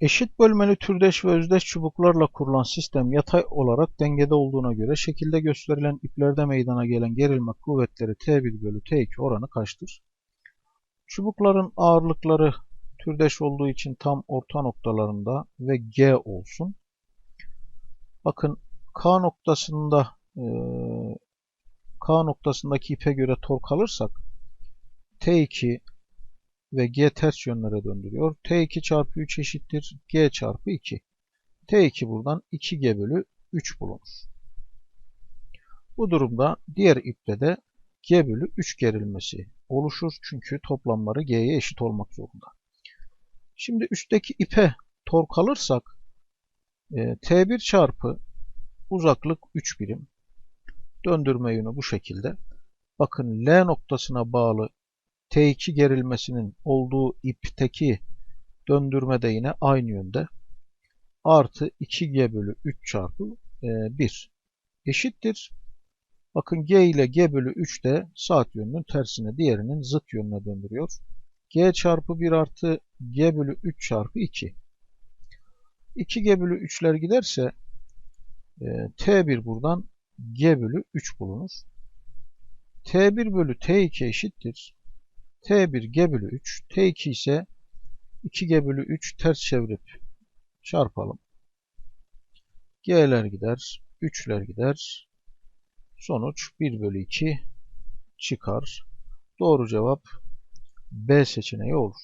Eşit bölmeli türdeş ve özdeş çubuklarla kurulan sistem yatay olarak dengede olduğuna göre şekilde gösterilen iplerde meydana gelen gerilme kuvvetleri T1 bölü T2 oranı kaçtır? Çubukların ağırlıkları türdeş olduğu için tam orta noktalarında ve G olsun. Bakın K noktasında e, K noktasındaki ipe göre tork alırsak T2 ve G ters yönlere döndürüyor. T2 çarpı 3 eşittir G çarpı 2. T2 buradan 2G bölü 3 bulunur. Bu durumda diğer ipte de G bölü 3 gerilmesi oluşur. Çünkü toplamları G'ye eşit olmak zorunda. Şimdi üstteki ipe tork alırsak e, T1 çarpı uzaklık 3 birim. Döndürme yönü bu şekilde. Bakın L noktasına bağlı T2 gerilmesinin olduğu ipteki döndürme de yine aynı yönde. Artı 2G bölü 3 çarpı 1 eşittir. Bakın G ile G bölü 3 de saat yönünün tersine diğerinin zıt yönüne döndürüyor. G çarpı 1 artı G bölü 3 çarpı 2. 2G bölü 3'ler giderse T1 buradan G bölü 3 bulunur. T1 bölü T2 eşittir. T1 G bölü 3. T2 ise 2G bölü 3 ters çevirip çarpalım. G'ler gider. 3'ler gider. Sonuç 1 bölü 2 çıkar. Doğru cevap B seçeneği olur.